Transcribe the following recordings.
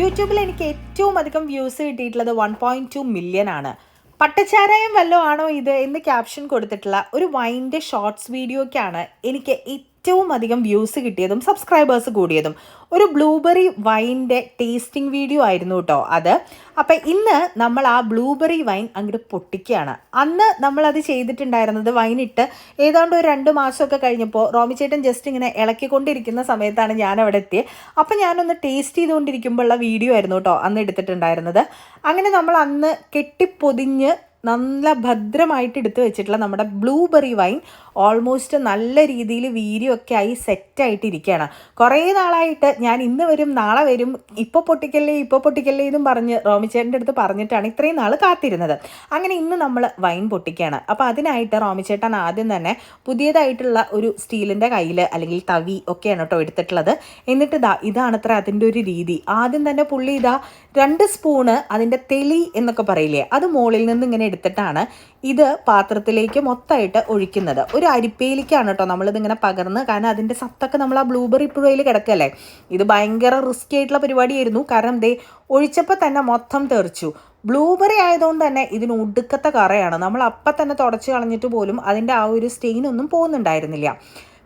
യൂട്യൂബിൽ എനിക്ക് ഏറ്റവും അധികം വ്യൂസ് കിട്ടിയിട്ടുള്ളത് വൺ പോയിന്റ് ടു മില്യൺ ആണ്. പട്ടച്ചാരായം വല്ലതും ആണോ ഇത് എന്ന് ക്യാപ്ഷൻ കൊടുത്തിട്ടുള്ള ഒരു വൈന്റെ ഷോർട്സ് വീഡിയോയ്ക്കാണ് എനിക്ക് ഏറ്റവും അധികം വ്യൂസ് കിട്ടിയതും സബ്സ്ക്രൈബേഴ്സ് കൂടിയതും ഒരു ബ്ലൂബെറി വൈന്റെ ടേസ്റ്റിംഗ് വീഡിയോ ആയിരുന്നു കേട്ടോ അത്. അപ്പം ഇന്ന് നമ്മൾ ആ ബ്ലൂബെറി വൈൻ അങ്ങോട്ട് പൊട്ടിക്കുകയാണ്. അന്ന് നമ്മളത് ചെയ്തിട്ടുണ്ടായിരുന്നത് വൈനിട്ട് ഏതാണ്ട് ഒരു രണ്ട് മാസമൊക്കെ കഴിഞ്ഞപ്പോൾ റോമിച്ചേട്ടൻ ജസ്റ്റ് ഇങ്ങനെ ഇളക്കിക്കൊണ്ടിരിക്കുന്ന സമയത്താണ് ഞാൻ അവിടെ എത്തിയത് അപ്പം ഞാനൊന്ന് ടേസ്റ്റ് ചെയ്തുകൊണ്ടിരിക്കുമ്പോഴുള്ള വീഡിയോ ആയിരുന്നു കേട്ടോ അന്ന് എടുത്തിട്ടുണ്ടായിരുന്നത്. അങ്ങനെ നമ്മൾ അന്ന് കെട്ടിപ്പൊതിഞ്ഞ് നല്ല ഭദ്രമായിട്ട് എടുത്തു വെച്ചിട്ടുള്ള നമ്മുടെ ബ്ലൂബെറി വൈൻ ഓൾമോസ്റ്റ് നല്ല രീതിയിൽ വീര്യമൊക്കെ ആയി സെറ്റായിട്ടിരിക്കുകയാണ് കുറേ നാളായിട്ട് ഞാൻ ഇന്ന് വരും നാളെ വരും ഇപ്പോൾ പൊട്ടിക്കല്ലേ ഇപ്പോൾ പൊട്ടിക്കല്ലേ എന്നും പറഞ്ഞ് റോമിച്ചേട്ടന്റെ അടുത്ത് പറഞ്ഞിട്ടാണ് ഇത്രയും നാൾ കാത്തിരുന്നത്. അങ്ങനെ ഇന്ന് നമ്മൾ വൈൻ പൊട്ടിക്കുകയാണ്. അപ്പോൾ അതിനായിട്ട് റോമിച്ചേട്ടൻ ആദ്യം തന്നെ പുതിയതായിട്ടുള്ള ഒരു സ്റ്റീലിന്റെ കയ്യിൽ അല്ലെങ്കിൽ തവി ഒക്കെയാണ് കേട്ടോ എടുത്തിട്ടുള്ളത്. എന്നിട്ട് ഇതാ ഇതാണത്ര അതിന്റെ ഒരു രീതി. ആദ്യം തന്നെ പുള്ളി ഇതാ രണ്ട് സ്പൂണ് അതിന്റെ തെളി എന്നൊക്കെ പറയില്ലേ അത് മുകളിൽ നിന്ന് ഇങ്ങനെ എടുത്തിട്ടാണ് ഇത് പാത്രത്തിലേക്ക് മൊത്തമായിട്ട് ഒഴിക്കുന്നത്. ഒരു അരിപ്പയിലേക്കാണ് കേട്ടോ നമ്മളിതിങ്ങനെ പകർന്ന്. കാരണം അതിന്റെ സത്തൊക്കെ നമ്മൾ ആ ബ്ലൂബെറി പുഴയിൽ കിടക്കല്ലേ ഇത് ഭയങ്കര റിസ്കി ആയിട്ടുള്ള പരിപാടിയായിരുന്നു. കാരണം ദേ ഒഴിച്ചപ്പോൾ തന്നെ മൊത്തം തെറിച്ചു. ബ്ലൂബെറി ആയതുകൊണ്ട് തന്നെ ഇതിന് ഒടുക്കത്തെ കറയാണ്. നമ്മൾ അപ്പം തന്നെ തുടച്ച് കളഞ്ഞിട്ട് പോലും അതിന്റെ ആ ഒരു സ്റ്റെയിൻ ഒന്നും പോകുന്നുണ്ടായിരുന്നില്ല.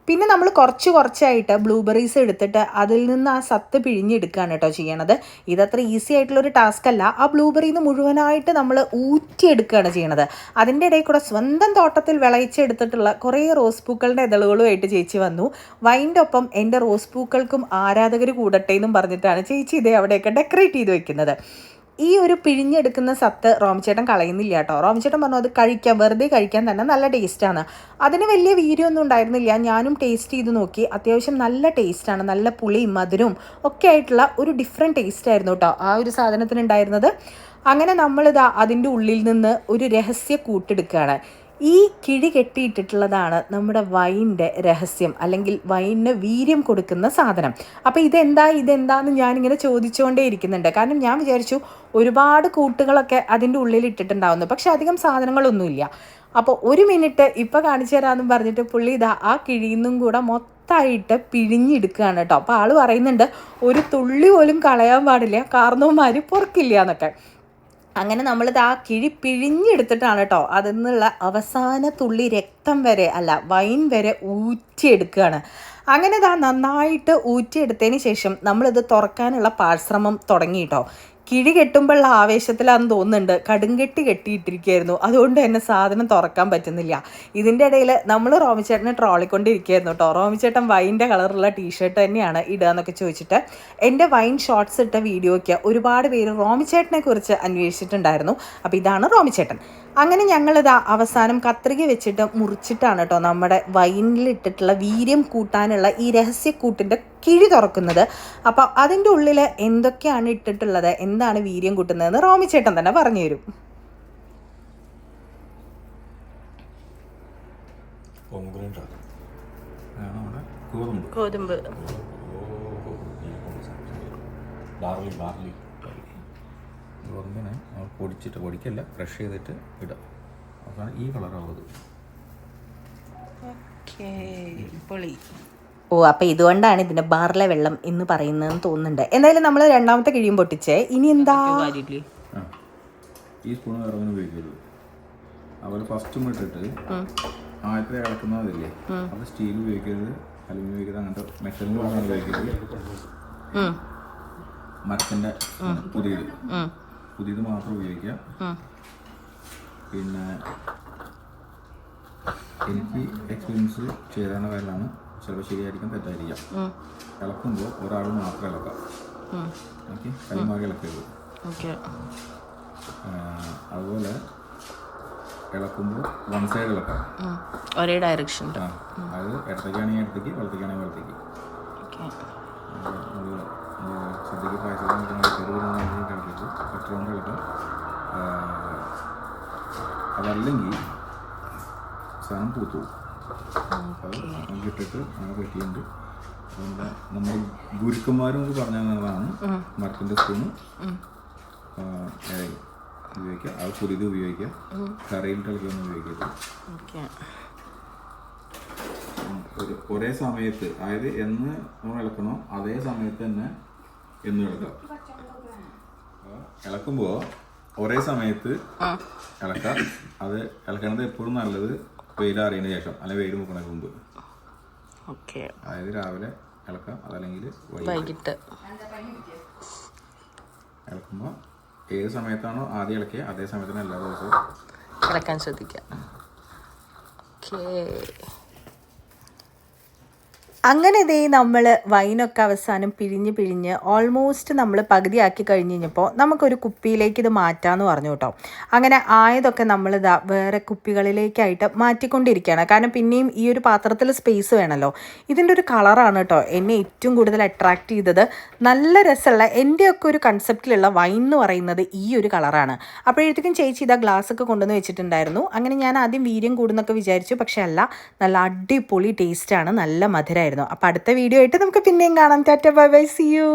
പിന്നെ നമ്മൾ കുറച്ച് കുറച്ചായിട്ട് ബ്ലൂബെറീസ് എടുത്തിട്ട് അതിൽ നിന്ന് ആ സത്ത് പിഴിഞ്ഞെടുക്കുകയാണ് കേട്ടോ ചെയ്യണത്. ഇതത്ര ഈസി ആയിട്ടുള്ളൊരു ടാസ്ക് അല്ല. ആ ബ്ലൂബെറിയിൽ നിന്ന് മുഴുവനായിട്ട് നമ്മൾ ഊറ്റിയെടുക്കുകയാണ് ചെയ്യണത്. അതിന്റെ ഇടയിൽ കൂടെ സ്വന്തം തോട്ടത്തിൽ വിളയിച്ചെടുത്തിട്ടുള്ള കുറേ റോസ് പൂക്കളുടെ ഇതളുകളുമായിട്ട് ചേച്ചി വന്നു. വൈന്റെ ഒപ്പം എന്റെ റോസ് പൂക്കൾക്കും ആരാധകർ കൂടട്ടെ എന്നും പറഞ്ഞിട്ടാണ് ചേച്ചി ഇതേ അവിടെയൊക്കെ ഡെക്കറേറ്റ് ചെയ്ത് വെക്കുന്നത്. ഈ ഒരു പിഴിഞ്ഞെടുക്കുന്ന സത്ത് റോമിച്ചേട്ടൻ കളയുന്നില്ല കേട്ടോ റോമിച്ചേട്ടൻ പറഞ്ഞു അത് കഴിക്കാം വെറുതെ കഴിക്കാൻ തന്നെ നല്ല ടേസ്റ്റാണ്. അതിന് വലിയ വീര്യമൊന്നും ഉണ്ടായിരുന്നില്ല. ഞാനും ടേസ്റ്റ് ചെയ്ത് നോക്കി. അത്യാവശ്യം നല്ല ടേസ്റ്റാണ്. നല്ല പുളിയും മധുരവും ഒക്കെ ആയിട്ടുള്ള ഒരു ഡിഫറെന്റ് ടേസ്റ്റ് ആയിരുന്നു കേട്ടോ ആ ഒരു സാധനത്തിന് ഉണ്ടായിരുന്നത് അങ്ങനെ നമ്മളിതാ അതിന്റെ ഉള്ളിൽ നിന്ന് ഒരു രഹസ്യ കൂട്ടെടുക്കുകയാണ്. ഈ കിഴി കെട്ടിയിട്ടിട്ടുള്ളതാണ് നമ്മുടെ വൈന്റെ രഹസ്യം അല്ലെങ്കിൽ വൈനിന് വീര്യം കൊടുക്കുന്ന സാധനം. അപ്പോൾ ഇതെന്താ ഇതെന്താന്ന് ഞാനിങ്ങനെ ചോദിച്ചുകൊണ്ടേ ഇരിക്കുന്നുണ്ട്. കാരണം ഞാൻ വിചാരിച്ചു ഒരുപാട് കൂട്ടുകളൊക്കെ അതിന്റെ ഉള്ളിൽ ഇട്ടിട്ടുണ്ടാവുന്നു പക്ഷെ അധികം സാധനങ്ങളൊന്നുമില്ല. അപ്പോൾ ഒരു മിനിറ്റ് ഇപ്പോൾ കാണിച്ചു തരാമെന്നും പറഞ്ഞിട്ട് പുള്ളി ഇതാ ആ കിഴിയിൽ നിന്നും കൂടെ മൊത്തമായിട്ട് പിഴിഞ്ഞെടുക്കുകയാണ് കേട്ടോ. അപ്പോൾ ആൾ പറയുന്നുണ്ട് ഒരു തുള്ളി പോലും കളയാൻ പാടില്ല. കാരണവന്മാർ പൊറക്കില്ല എന്നൊക്കെ. അങ്ങനെ നമ്മളിത് ആ കിഴി പിഴിഞ്ഞെടുത്തിട്ടാണ് കേട്ടോ അതിൽ നിന്നുള്ള അവസാന തുള്ളി രക്തം വരെ അല്ല വൈൻ വരെ ഊറ്റിയെടുക്കുകയാണ്. അങ്ങനെ ഇതാ നന്നായിട്ട് ഊറ്റിയെടുത്തതിന് ശേഷം നമ്മളിത് തുറക്കാനുള്ള പാഴ്ശ്രമം തുടങ്ങി കേട്ടോ. കിഴി കെട്ടുമ്പോഴുള്ള ആവേശത്തിലാണെന്ന് തോന്നുന്നുണ്ട്. കടുങ്കെട്ടി കെട്ടിയിട്ടിരിക്കുകയായിരുന്നു. അതുകൊണ്ട് തന്നെ സാധനം തുറക്കാൻ പറ്റുന്നില്ല. ഇതിന്റെ ഇടയിൽ നമ്മൾ റോമിച്ചേട്ടനെ ട്രോളിക്കൊണ്ടിരിക്കുകയായിരുന്നു കേട്ടോ. റോമിച്ചേട്ടൻ വൈന്റെ കളറുള്ള ടീഷർട്ട് തന്നെയാണ് ഇടുക എന്നൊക്കെ ചോദിച്ചിട്ട് എന്റെ വൈൻ ഷോർട്ട്സ് ഇട്ട വീഡിയോയ്ക്ക് ഒരുപാട് പേര് റോമിച്ചേട്ടനെ കുറിച്ച് അന്വേഷിച്ചിട്ടുണ്ടായിരുന്നു. അപ്പോൾ ഇതാണ് റോമിച്ചേട്ടൻ. അങ്ങനെ ഞങ്ങളിതാ അവസാനം കത്രിക വെച്ചിട്ട് മുറിച്ചിട്ടാണ് കേട്ടോ നമ്മുടെ വൈനിലിട്ടിട്ടുള്ള വീര്യം കൂട്ടാനുള്ള ഈ രഹസ്യക്കൂട്ടിന്റെ കിഴി തുറക്കുന്നത്. അപ്പോൾ അതിന്റെ ഉള്ളിൽ എന്തൊക്കെയാണ് ഇട്ടിട്ടുള്ളത്? എന്താണ് വീര്യം കൂട്ടുന്നതെന്ന് റോമിച്ചേട്ടൻ തന്നെ പറഞ്ഞു തരും. ഗോതമ്പ്. Barley barley. ഗോതമ്പിനെ നമ്മൾ പൊടിച്ചിട്ട് പൊടിക്കല്ല ക്രഷ് ചെയ്തിട്ട് ഇടാം. അതാണ് ഈ കളറാവുന്നത് പൊളി. ഓ അപ്പോൾ ഇതുകൊണ്ടാണ് ഇതിന്റെ ബാറിലെ വെള്ളം എന്ന് പറയുന്നതെന്ന് തോന്നുന്നുണ്ട്. എന്തായാലും നമ്മൾ രണ്ടാമത്തെ കിഴിയും പൊട്ടിച്ചേ. ഇനി എന്താ? ഈ സ്പൂൺ വേറെ ഫസ്റ്റ് ഇട്ടിട്ട് ആദ്യത്തെ ഇളക്കുന്നതില്ലേ? അത് സ്റ്റീൽ ഉപയോഗിക്കരുത് അലുമിനിയം ഉപയോഗിക്കരുത് അങ്ങനത്തെ മെറ്റലിന്റെ ഭാഗം ഉപയോഗിക്കരുത്. ഉം, മരത്തിന്റെ പുതിയത്. പുതിയത് മാത്രം ഉപയോഗിക്കുക. പിന്നെ എനിക്ക് എക്സ്പീരിയൻസ് ചെയ്താണ് കാര്യമാണ് ചിലപ്പോൾ ശരിയായിരിക്കും തെറ്റായിരിക്കാം. ഇളക്കുമ്പോൾ ഒരാൾ മാത്രം ഇളക്കാം. ഓക്കെ? കൈമാറി ഇളക്കരുത്. ഓക്കെ. അതുപോലെ ഇളക്കുമ്പോൾ വൺ സൈഡ് ഇളക്കാം. ഒരേ ഡയറക്ഷൻ അത് ഇടത്തേക്കാണെങ്കിൽ ഇടത്തേക്ക് വലത്തേക്കാണെങ്കിൽ വലത്തേക്ക്. സദ്യക്ക് പായസം പറ്റുകൊണ്ട് ഇളക്കാം. ആ, അതല്ലെങ്കിൽ സാധനം പൂത്തു ഇട്ടിട്ട് അങ്ങനെ പറ്റിയുണ്ട് അതുകൊണ്ട് നമ്മൾ ഗുരുക്കന്മാരും ഇത് പറഞ്ഞ തന്നതാണ് മരത്തിന്റെ സ്പൂണ്. ഉപയോഗിക്കുക. അത് പുതിയത് ഉപയോഗിക്കുക. കറിയിൽ കളിക്കൊന്നും ഉപയോഗിക്കരുത്. ഒരു ഒരേ സമയത്ത് അതായത് എന്ന് നമ്മൾ ഇളക്കണോ അതേ സമയത്ത് തന്നെ എന്ന് ഇളക്കാം. ഇളക്കുമ്പോൾ ഒരേ സമയത്ത് ഇളക്കാം. അത് ഇളക്കണത് എപ്പോഴും നല്ലത് വെയിൽ അറിയുന്ന ശേഷം അല്ലെങ്കിൽ വെയിൽ മുക്കണതിന് മുമ്പ്. ഓക്കെ. അതായത് രാവിലെ ഇളക്കാം അതല്ലെങ്കിൽ വൈകിട്ട്. വൈകിട്ട്. ഇളക്കുമ്പോൾ ഏത് സമയത്താണോ ആദ്യം ഇളക്കിയ അതേ സമയത്താണ് എല്ലാ ദിവസവും ഇളക്കാൻ ശ്രദ്ധിക്കാം. ഓക്കേ. അങ്ങനെ ഇതേ നമ്മൾ വൈനൊക്കെ അവസാനം പിഴിഞ്ഞ് പിഴിഞ്ഞ് ഓൾമോസ്റ്റ് നമ്മൾ പകുതിയാക്കി കഴിഞ്ഞ് കഴിഞ്ഞപ്പോൾ നമുക്കൊരു കുപ്പിയിലേക്ക് ഇത് മാറ്റാമെന്ന് പറഞ്ഞു കേട്ടോ. അങ്ങനെ ആയതൊക്കെ നമ്മൾ ഇതാ വേറെ കുപ്പികളിലേക്കായിട്ട് മാറ്റിക്കൊണ്ടിരിക്കുകയാണ്. കാരണം പിന്നെയും ഈ ഒരു പാത്രത്തിൽ സ്പേസ് വേണമല്ലോ ഇതിന്റെ ഒരു കളറാണ് കേട്ടോ എന്നെ ഏറ്റവും കൂടുതൽ അട്രാക്റ്റ് ചെയ്തത്. നല്ല രസമുള്ള എന്റെയൊക്കെ ഒരു കൺസെപ്റ്റിലുള്ള വൈൻ എന്ന് പറയുന്നത് ഈ ഒരു കളറാണ് അപ്പോഴത്തേക്കും ചേച്ചി ഇതാ ഗ്ലാസ് ഒക്കെ കൊണ്ടുവന്ന് വെച്ചിട്ടുണ്ടായിരുന്നു. അങ്ങനെ ഞാൻ ആദ്യം വീര്യം കൂടുന്നൊക്കെ വിചാരിച്ചു. പക്ഷേ അല്ല നല്ല അടിപൊളി ടേസ്റ്റാണ് നല്ല മധുരമായിരുന്നു അപ്പോൾ അടുത്ത വീഡിയോ ആയിട്ട് നമുക്ക് പിന്നെയും കാണാം. Tata bye bye see you